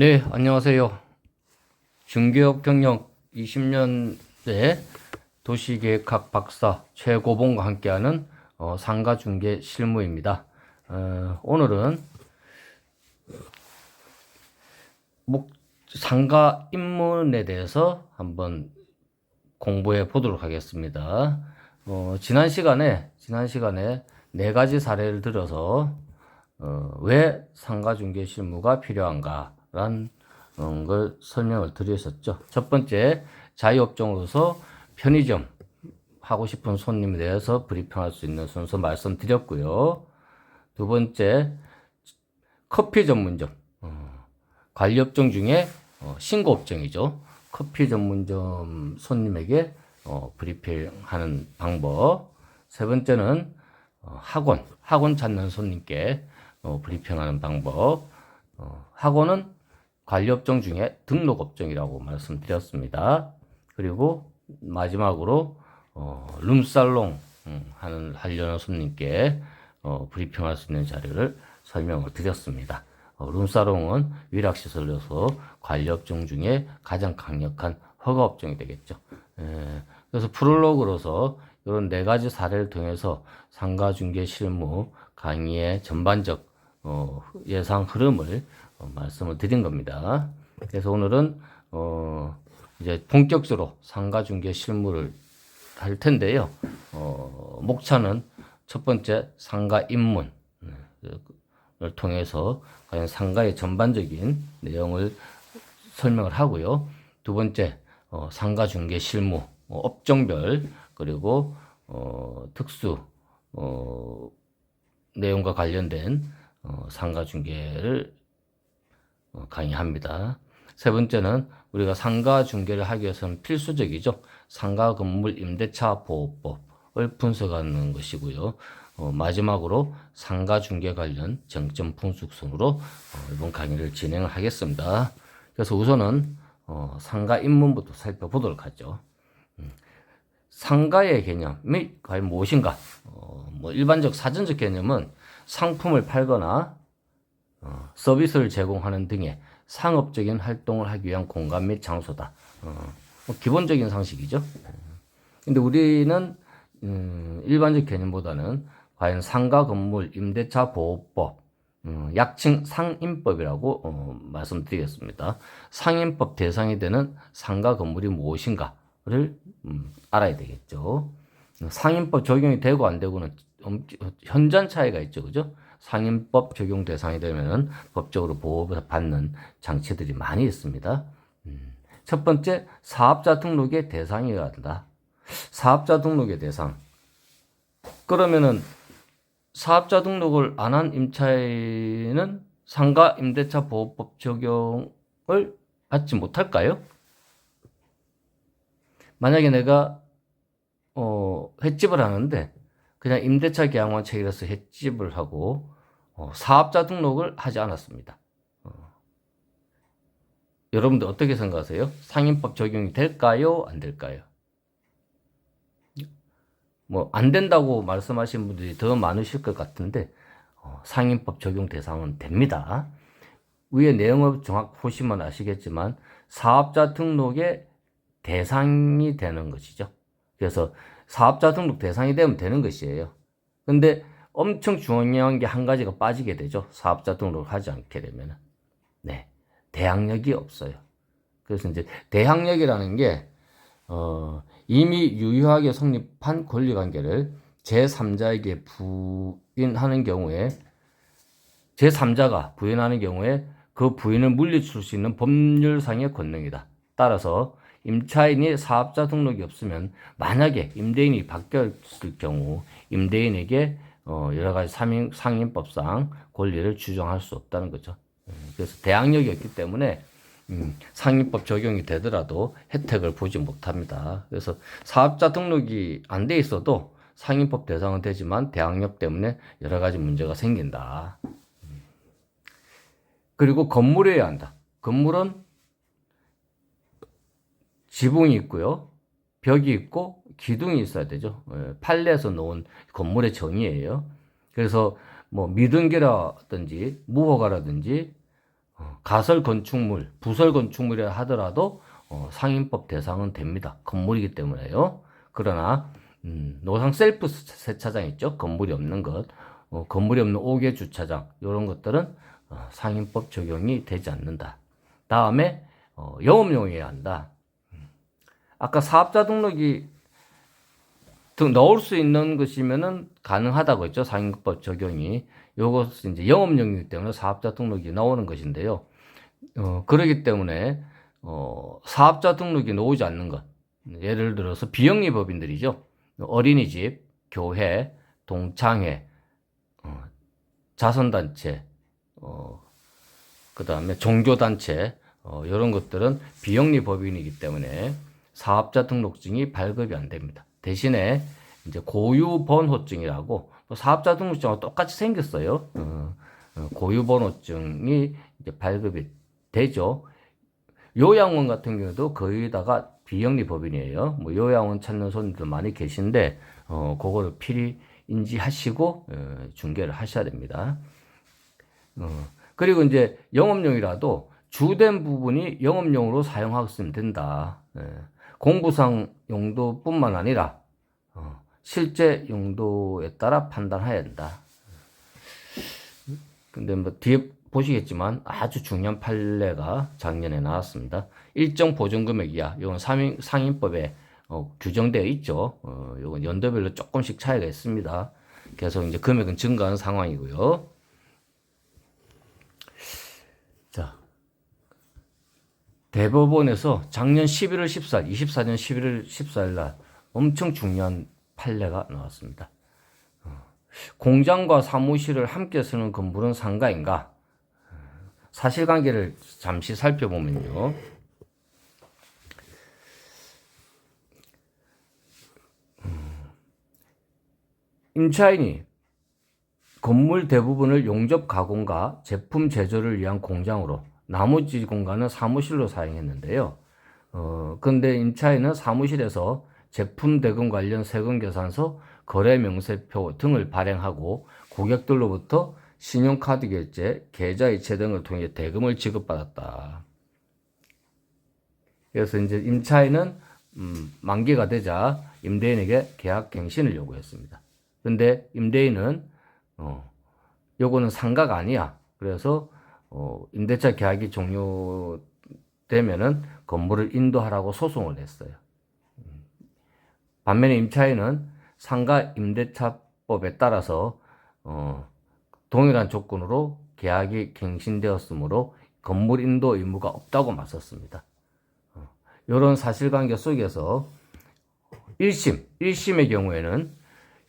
네, 안녕하세요. 중개업 경력 20년대 도시계획학 박사 최고봉과 함께하는 어, 상가 중개 실무입니다. 어, 오늘은 목, 상가 입문에 대해서 한번 공부해 보도록 하겠습니다. 어, 지난 시간에 지난 시간에 네 가지 사례를 들어서 어, 왜 상가 중개 실무가 필요한가 라는 어, 걸 설명을 드렸었죠. 첫 번째 자유업종으로서 편의점 하고 싶은 손님에 대해서 브리핑할 수 있는 순서 말씀드렸고요. 두 번째 커피 전문점 어, 관리업종 중에 어, 신고업종이죠. 커피 전문점 손님에게 어, 브리핑하는 방법. 세 번째는 어, 학원, 학원 찾는 손님께 어, 브리핑하는 방법. 어, 학원은 관리업종 중에 등록업종이라고 말씀드렸습니다. 그리고 마지막으로 어, 룸살롱 음, 하는 하려는 손님께 어, 브리핑할 수 있는 자료를 설명을 드렸습니다. 어, 룸살롱은 위락시설로서 관리업종 중에 가장 강력한 허가업종이 되겠죠. 에, 그래서 프롤로그로서 이런 네 가지 사례를 통해서 상가 중개 실무 강의의 전반적 어, 예상 흐름을 어, 말씀을 드린 겁니다. 그래서 오늘은 어, 이제 본격적으로 상가 중개 실무를 할 텐데요. 어, 목차는 첫 번째 상가 입문을 통해서 과연 상가의 전반적인 내용을 설명을 하고요. 두 번째 어, 상가 중개 실무 어, 업종별 그리고 어, 특수 어, 내용과 관련된 어, 상가 중개를 어, 강의합니다. 세 번째는 우리가 상가 중개를 하기 위해서는 필수적이죠. 상가 건물 임대차 보호법을 분석하는 것이고요. 어, 마지막으로 상가 중개 관련 정점 분석성으로 어, 이번 강의를 진행을 하겠습니다. 그래서 우선은 어, 상가 입문부터 살펴보도록 하죠. 음, 상가의 개념이 과연 무엇인가? 어, 뭐 일반적 사전적 개념은 상품을 팔거나 어, 서비스를 제공하는 등의 상업적인 활동을 하기 위한 공간 및 장소다. 어, 뭐 기본적인 상식이죠. 근데 우리는 음, 일반적 개념보다는 과연 상가 건물 임대차 보호법, 음, 약칭 상임법이라고 어, 말씀드리겠습니다. 상임법 대상이 되는 상가 건물이 무엇인가를 음, 알아야 되겠죠. 상임법 적용이 되고 안 되고는 현장 차이가 있죠, 그죠? 상임법 적용 대상이 되면은 법적으로 보호를 받는 장치들이 많이 있습니다. 음. 첫 번째, 사업자 등록의 대상이어야 한다. 사업자 등록의 대상. 그러면은 사업자 등록을 안 한 임차인은 상가 임대차 보호법 적용을 받지 못할까요? 만약에 내가 어, 횟집을 하는데 그냥 임대차 계약만 체결해서 횟집을 하고 어, 사업자 등록을 하지 않았습니다. 어. 여러분들 어떻게 생각하세요? 상임법 적용이 될까요? 안 될까요? 뭐 안 된다고 말씀하신 분들이 더 많으실 것 같은데 어, 상임법 적용 대상은 됩니다. 위에 내용을 정확히 보시면 아시겠지만 사업자 등록의 대상이 되는 것이죠. 그래서 사업자 등록 대상이 되면 되는 것이에요. 근데 엄청 중요한 게 한 가지가 빠지게 되죠. 사업자 등록을 하지 않게 되면. 네. 대항력이 없어요. 그래서 이제 대항력이라는 게, 어, 이미 유효하게 성립한 권리 관계를 제3자에게 부인하는 경우에, 제3자가 부인하는 경우에 그 부인을 물리칠 수 있는 법률상의 권능이다. 따라서 임차인이 사업자 등록이 없으면 만약에 임대인이 바뀌었을 경우 임대인에게 어 여러 가지 상임, 상임법상 권리를 주장할 수 없다는 거죠. 음, 그래서 대항력이 없기 때문에 음, 상임법 적용이 되더라도 혜택을 보지 못합니다. 그래서 사업자 등록이 안 돼 있어도 상임법 대상은 되지만 대항력 때문에 여러 가지 문제가 생긴다. 음. 그리고 건물이어야 한다. 건물은 지붕이 있고요. 벽이 있고 기둥이 있어야 되죠. 예, 판례에서 놓은 건물의 정의예요. 그래서 뭐 미등기라든지 무허가라든지 어, 가설 건축물, 부설 건축물이라 하더라도 어, 상인법 대상은 됩니다. 건물이기 때문에요. 그러나 음, 노상 셀프 세차장 있죠? 건물이 없는 것, 어, 건물이 없는 5개 주차장 이런 것들은 어, 상인법 적용이 되지 않는다. 다음에 어, 영업용이어야 한다. 음. 아까 사업자 등록이 등 넣을 수 있는 것이면은 가능하다고 했죠. 상인법 적용이. 요것은 이제 영업용이기 때문에 사업자 등록이 나오는 것인데요. 어, 그러기 때문에 어, 사업자 등록이 나오지 않는 것. 예를 들어서 비영리 법인들이죠. 어린이집, 교회, 동창회, 어, 자선단체, 어, 그 다음에 종교단체, 어, 이런 것들은 비영리 법인이기 때문에 사업자 등록증이 발급이 안 됩니다. 대신에 이제 고유번호증이라고 뭐 사업자 등록증하고 똑같이 생겼어요. 어, 어, 고유번호증이 이제 발급이 되죠. 요양원 같은 경우도 거의 다가 비영리 법인이에요. 뭐 요양원 찾는 손님들 많이 계신데 어 그거를 필히 인지하시고 어, 중개를 하셔야 됩니다. 어 그리고 이제 영업용이라도 주된 부분이 영업용으로 사용하시면 된다. 예. 공부상 용도뿐만 아니라 어, 실제 용도에 따라 판단해야 된다. 근데 뭐 뒤에 보시겠지만 아주 중요한 판례가 작년에 나왔습니다. 일정 보증 금액 이하, 이건 상인, 상인법에 어, 규정되어 있죠. 어, 이건 연도별로 조금씩 차이가 있습니다. 계속 이제 금액은 증가하는 상황이고요. 대법원에서 작년 11월 14일, 24년 11월 14일 날 엄청 중요한 판례가 나왔습니다. 어, 공장과 사무실을 함께 쓰는 건물은 상가인가? 사실관계를 잠시 살펴보면요. 임차인이 건물 대부분을 용접 가공과 제품 제조를 위한 공장으로 나머지 공간은 사무실로 사용했는데요. 어, 근데 임차인은 사무실에서 제품 대금 관련 세금 계산서, 거래 명세표 등을 발행하고 고객들로부터 신용카드 결제, 계좌 이체 등을 통해 대금을 지급받았다. 그래서 이제 임차인은 음, 만기가 되자 임대인에게 계약 갱신을 요구했습니다. 근데 임대인은 어, 요거는 상가가 아니야. 그래서 어, 임대차 계약이 종료되면은 건물을 인도하라고 소송을 했어요. 반면에 임차인은 상가 임대차법에 따라서 어, 동일한 조건으로 계약이 갱신되었으므로 건물 인도 의무가 없다고 맞섰습니다. 이런 사실관계 속에서 1심, 1심의 경우에는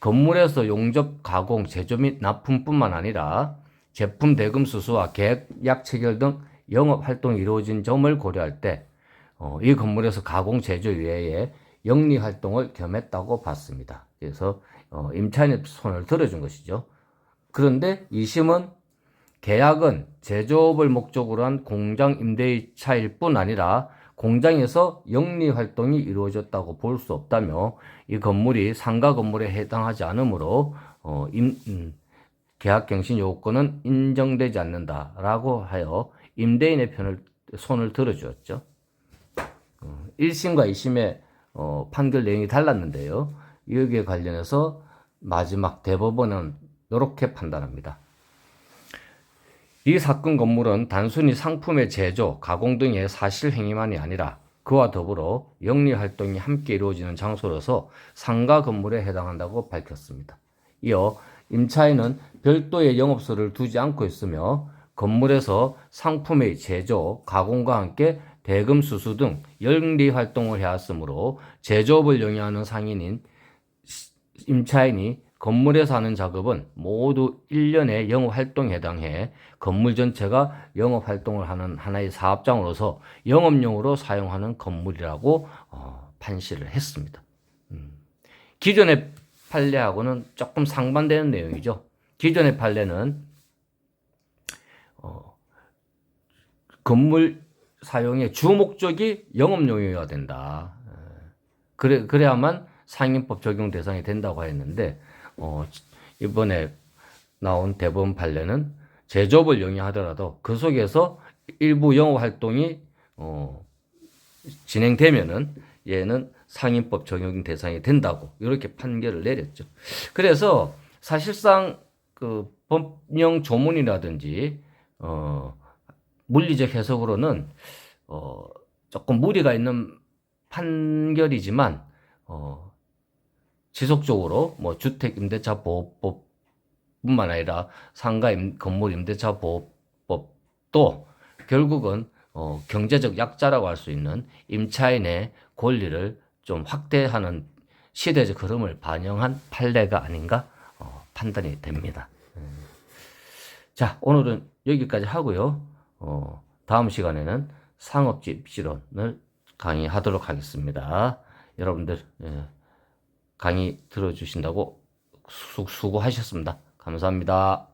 건물에서 용접, 가공, 제조 및 납품뿐만 아니라 제품 대금 수수와 계약 체결 등 영업 활동이 이루어진 점을 고려할 때, 어, 이 건물에서 가공, 제조 외에 영리 활동을 겸했다고 봤습니다. 그래서 어, 임차인의 손을 들어준 것이죠. 그런데 2심은 계약은 제조업을 목적으로 한 공장 임대차일 뿐 아니라 공장에서 영리 활동이 이루어졌다고 볼 수 없다며 이 건물이 상가 건물에 해당하지 않으므로 어, 임, 음, 계약갱신 요건은 인정되지 않는다라고 하여 임대인의 편을 손을 들어주었죠. 어, 1심과 2심의 어, 판결 내용이 달랐는데요. 여기에 관련해서 마지막 대법원은 이렇게 판단합니다. 이 사건 건물은 단순히 상품의 제조, 가공 등의 사실 행위만이 아니라 그와 더불어 영리 활동이 함께 이루어지는 장소로서 상가 건물에 해당한다고 밝혔습니다. 이어 임차인은 별도의 영업소를 두지 않고 있으며 건물에서 상품의 제조, 가공과 함께 대금 수수 등 영리 활동을 해왔으므로 제조업을 영위하는 상인인 임차인이 건물에서 하는 작업은 모두 1년의 영업 활동에 해당해 건물 전체가 영업 활동을 하는 하나의 사업장으로서 영업용으로 사용하는 건물이라고 어, 판시를 했습니다. 음. 기존의 판례하고는 조금 상반되는 내용이죠. 기존의 판례는 어, 건물 사용의 주 목적이 영업용이어야 된다. 그래 그래야만 상인법 적용 대상이 된다고 했는데 어, 이번에 나온 대법원 판례는 제조업을 영위하더라도 그 속에서 일부 영업 활동이 어, 진행되면은 얘는 상인법 적용 대상이 된다고 이렇게 판결을 내렸죠. 그래서 사실상 그 법령 조문이라든지 어 물리적 해석으로는 어 조금 무리가 있는 판결이지만 어 지속적으로 뭐 주택 임대차 보호법뿐만 아니라 상가 임, 건물 임대차 보호법도 결국은 어, 경제적 약자라고 할 수 있는 임차인의 권리를 좀 확대하는 시대적 흐름을 반영한 판례가 아닌가 어, 판단이 됩니다. 음. 자, 오늘은 여기까지 하고요. 어, 다음 시간에는 상업집 실론을 강의하도록 하겠습니다. 여러분들 예, 강의 들어주신다고 수, 수고하셨습니다. 감사합니다.